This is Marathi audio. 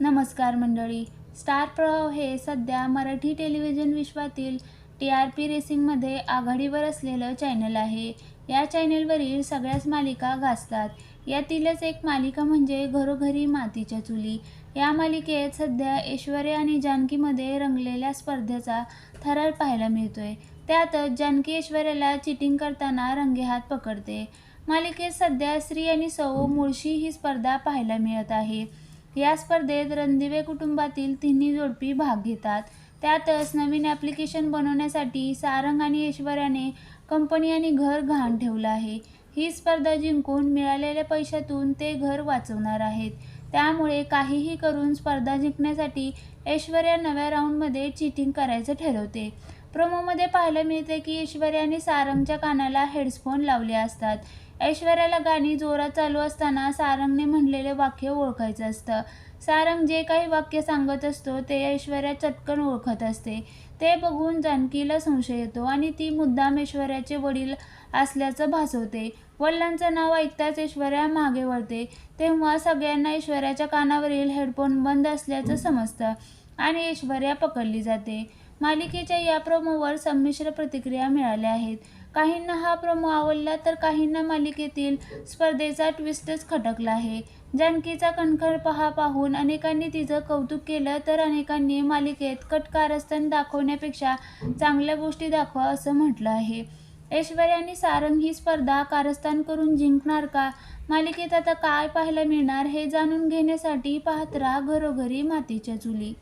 नमस्कार मंडळी. स्टार प्रभाव हे सध्या मराठी टेलिव्हिजन विश्वातील टी आर पी रेसिंगमध्ये आघाडीवर असलेलं चॅनल आहे. या चॅनलवरील सगळ्याच मालिका गाजतात. यातीलच एक मालिका म्हणजे घरोघरी मातीच्या चुली. या मालिकेत सध्या ऐश्वर्या आणि जानकीमध्ये रंगलेल्या स्पर्धेचा थरार पाहायला मिळतोय. त्यातच जानकी ऐश्वर्याला चिटिंग करताना रंगेहात पकडते. मालिकेत सध्या स्त्री आणि सौ मुळशी ही स्पर्धा पाहायला मिळत आहे. या स्पर्धेत रणदिवे कुटुंबातील तिन्ही जोडपी भाग घेतात. त्यातच नवीन ॲप्लिकेशन बनवण्यासाठी सारंग आणि ऐश्वर्याने कंपनी आणि घर घाण ठेवलं आहे. ही स्पर्धा जिंकून मिळालेल्या पैशातून ते घर वाचवणार आहेत. त्यामुळे काहीही करून स्पर्धा जिंकण्यासाठी ऐश्वर्या नव्या राऊंडमध्ये चिटिंग करायचं ठरवते. प्रोमोमध्ये पाहायला मिळते की ऐश्वर्याने सारंगच्या कानाला हेडफोन लावले असतात. ऐश्वर्याला गाणी जोरात चालू असताना सारंगने म्हणलेले वाक्य ओळखायचं असतं. सारंग जे काही वाक्य सांगत असतो ते ऐश्वर्या चटकन ओळखत असते. ते बघून जानकीला संशय येतो आणि ती मुद्दाम ऐश्वर्याचे वडील असल्याचं भासवते. वडिलांचं नाव ऐकताच ऐश्वर्या मागे वळते. तेव्हा सगळ्यांना ऐश्वर्याच्या कानावरील हेडफोन बंद असल्याचं समजतं आणि ऐश्वर्या पकडली जाते. मालिकेच्या या प्रोमोवर संमिश्र प्रतिक्रिया मिळाल्या आहेत. काहींना हा प्रोमो आवडला तर काहींना मालिकेतील स्पर्धेचा ट्विस्टच खटकला आहे. जानकीचा कणखर पहा पाहून अनेकांनी तिचं कौतुक केलं तर अनेकांनी मालिकेत कटकारस्थान दाखवण्यापेक्षा चांगल्या गोष्टी दाखवा असं म्हटलं आहे. ऐश्वर्या आणि सारंग ही स्पर्धा कारस्थान करून जिंकणार का? मालिकेत आता काय पाहायला मिळणार हे जाणून घेण्यासाठी पाहत राहा घरोघरी मातीच्या चुली.